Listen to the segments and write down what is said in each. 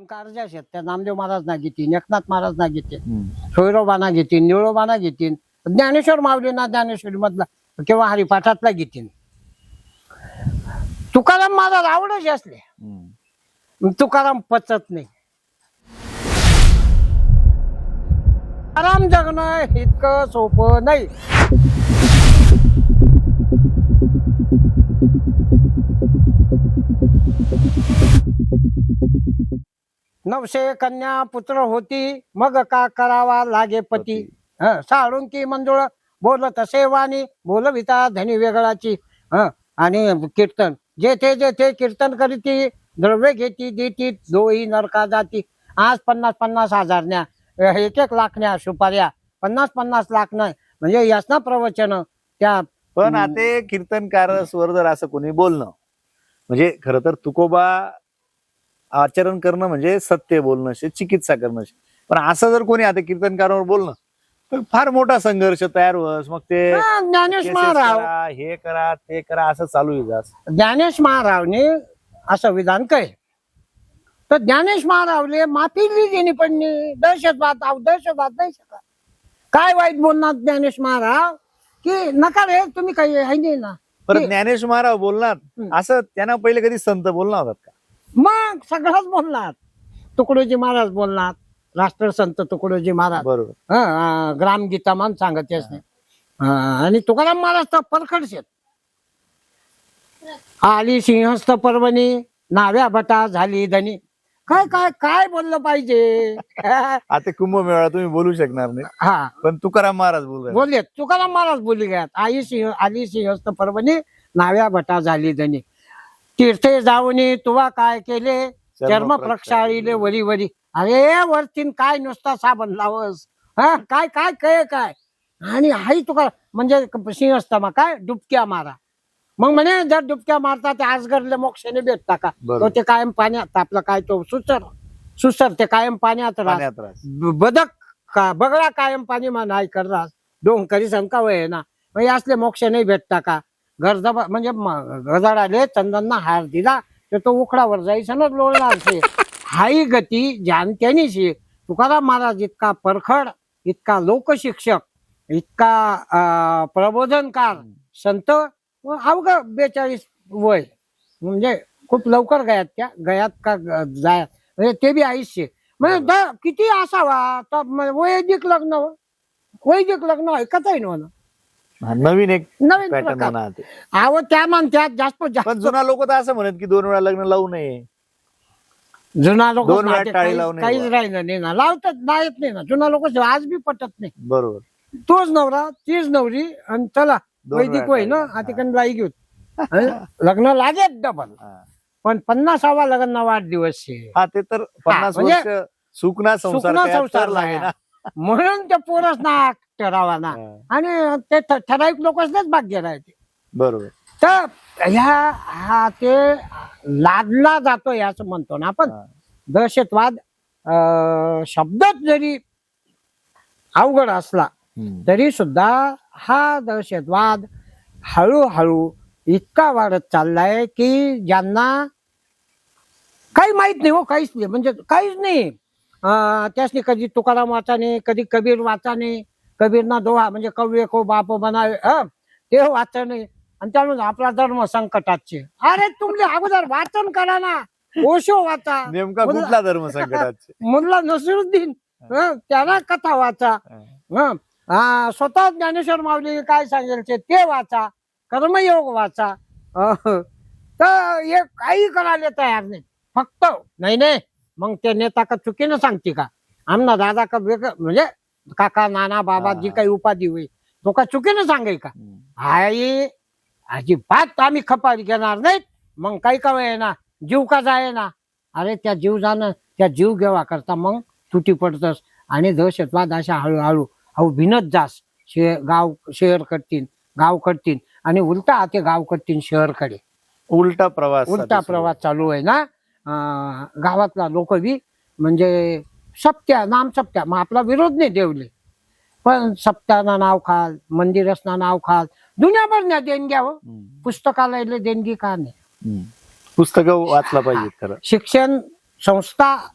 कीर्तनकार जे आहेत. त्या नामदेव महाराज ना घेतील एकनाथ महाराज ना घेतील सोयरोबाना घेतील निळोबाना घेतील ज्ञानेश्वर माऊलीना ज्ञानेश्वरी मधला किंवा हरिपाठातला घेतील तुकाराम महाराज आवडच असले. तुकाराम पचत नाही. आराम जगणं इतकं सोपं नाही. नवशे कन्या पुत्र होती. मग का करावा लागे पती? हं, साळुंकी मंजुळ बोलत असे वाणी बोलविता धनी वेगळाची. हं, आणि कीर्तन. जेथे जेथे कीर्तन करीती द्रव्य घेती देती दोही नरका जाती. आज पन्नास पन्नास हजारण्या एक एक लाखण्या सुपाऱ्या. पन्नास पन्नास लाख नाही. म्हणजे यासना प्रवचन त्या पण. आता कीर्तनकार स्वर जर असं कोणी बोलणं म्हणजे खर तर तुकोबा आचरण करणं म्हणजे सत्य बोलणं शे चिकित्सा करणं शे. पण असं जर कोणी आता कीर्तनकारावर बोलणं तर फार मोठा संघर्ष तयार होस मग ते हा, ज्ञानेश cases महाराव करा, हे करा ते करा असं चालू आहे जास्त. ज्ञानेश महारावने असं विधान काय तर ज्ञानेश महारावले माफी लिहिली पडली दहशतवाद अहो, दहशतवाद दहशतवाद काय वाईट बोलणार ज्ञानेश महाराव की नका रे तुम्ही काही आहे नाही ना परत ज्ञानेश महाराज बोलणार. असं त्यांना पहिले कधी संत बोलणार होतात का मग सगळंच बोलणार. तुकडोजी महाराज बोलणार. राष्ट्रसंत तुकडोजी महाराज. बरोबर. हं, अं, ग्रामगीता मान सांगत आणि तुकाराम महाराज तर परखडशेत. आली सिंहस्थ पर्वणी नाव्या भटा झाली धनी. काय काय काय बोललं पाहिजे? आता कुंभमेळा तुम्ही बोलू शकणार नाही. हा. पण तुकाराम महाराज बोल. बोलले तुकाराम महाराज बोलली गयात आई सिंह आली सिंहस्थ पर्वणी नाव्या भटा झाली धनी. तीर्थे जाऊनी तुवा काय केले? चर्म प्रक्षाळीले वरी वरी. अरे वरतीन काय नुसता साबण लावस? हा? काय काय काय काय? आणि हाई तुका म्हणजे सिंह असता मग काय? डुबक्या मारा. मग म्हणे जर डुबक्या मारता ते आजगरले मोक्षाने भेटता का. तो ते कायम पाण्यात आपलं काय तो सुसर सुसर ते कायम पाण्यात राहत बदक का बगळा कायम पाणी मा नाही करणार डोंग करी शंका वय ना. मग असले मोक्ष नाही भेटता का? गरजा म्हणजे म- गजाडाले चंदनना हार दिला तर तो उखडावर जायचं ना लोळणार शे हाई गती जानत्यानी शे तुकाराम महाराज इतका परखड इतका लोकशिक्षक इतका प्रबोधनकार संत अवघा बेचाळीस वय. म्हणजे खूप लवकर गयात त्या. गयात का जायात म्हणजे ते बी आयुष्य म्हणजे किती असावा? तर वैदिक लग्न. वैदिक लग्न ऐकत आहे ना. हा, नवीन एक नवीन पॅटर्न प्रकार. म्हणा ते. अहो त्या जास्त पण जास्त जुना लोक तर असं म्हणत की दोन वेळा लग्न लावू नये. जुना लोक दोन वेळा टाळी काहीच. राहिलं नाही ना. लावतात लावत नाही ना. जुना लोक आज बी पटत नाही. बरोबर. तोच नवरा तीच नवरी आणि चला दोन वैदिक वेळा वय ना टाळी. आता कधी लाई घेऊ लग्न लागेल डबल हा. पण पन्नासावा लग्न वाढदिवस आहे हा ते तर पन्नास म्हणजे वर्ष सुकना संसार सुकना काय संसार तर आहे ना म्हणून ते पोरच ना ठरावा ना हा, आणि ते ठ- ठराविक लोकच भाग्य राहते. बरोबर. तर ह्या हा ते लादला जातो असं म्हणतो ना आपण. हा. दहशतवाद अं, शब्दच जरी अवघड असला हम्म. तरी सुद्धा हा दहशतवाद हळूहळू इतका वाढत चाललाय की ज्यांना काही माहीत नाही हो काहीच नाही. म्हणजे काहीच नाही. अं, त्यासनी कधी तुकाराम वाचाने कधी कबीर वाचाने कबीरना दोहा म्हणजे कव्य को बाप बनावे हं, ते वाचणे. आणि त्यामुळे आपला धर्म संकटाचे. अरे तुमले अगोदर वाचन करा ना. ओशो वाचा. नेमका मुला- कुठला धर्म संकटाचे? मुल्ला नसरुद्दीन हं, त्याला कथा वाचा. हं. हा, स्वतः ज्ञानेश्वर माऊली काय सांगेल ते? ते वाचा. कर्मयोग वाचा. अह, तर हे काही करायला तयार नाही. फक्त नाही नाही. मग ते नेता का चुकीनं सांगते का? आमना दादा का वेगळं म्हणजे काका नाना बाबा जी. काही उपाधी होईल. तो का चुकीनं सांगेल का. आई अजिबात आम्ही खपारी घेणार नाहीत. मग काही का ना जीव का जाय ना अरे त्या जीव जाणं त्या जीव घेवा करता मग तुटी पडतस. आणि दहशतवाद अशा हळूहळू हळू भिनत जास. शे गाव शहर करतील गाव करतील आणि उलटा ते गाव करतील शहरकडे. उलटा प्रवास उलटा. प्रवास चालू आहे ना? गावातला लोक बी म्हणजे सप्त्या नाम सप्त्या मग आपला विरोध नाही देवले. पण सप्त्याना नाव खाल मंदिरसना नाव खाल. दुनियाभर न्या देणग्या हो. हम्म. पुस्तकालयाला देणगी का नाही? हम्म. पुस्तकं वाचला पाहिजे खरं. शिक्षण संस्था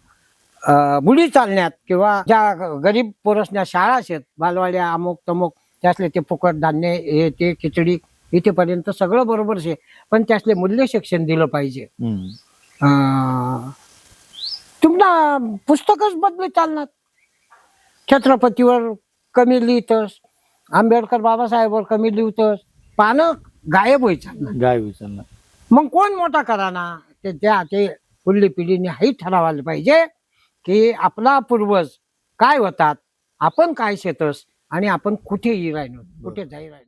अं, मुली चालण्यात किंवा ज्या गरीब पोरसण्या शाळा आहेत बालवाड्या अमुक तमुक त्यासले ते फुकट धान्य हे ते खिचडी इथेपर्यंत सगळं बरोबरच आहे पण त्यासले मूल्य शिक्षण दिलं पाहिजे. हम्म. अं, तुमना पुस्तकच बदली चालणार. छत्रपतीवर कमी लिहितस आंबेडकर बाबासाहेबवर कमी लिहितस पानं गायब व्हायचं गाय विचारणार मग कोण मोठा कराना? ते त्या ते पुढली पिढीने हाही ठरवायला पाहिजे की आपला पूर्वज काय होतात आपण काय शेतस आणि आपण कुठेही राहिलो कुठे जाई राहिलो.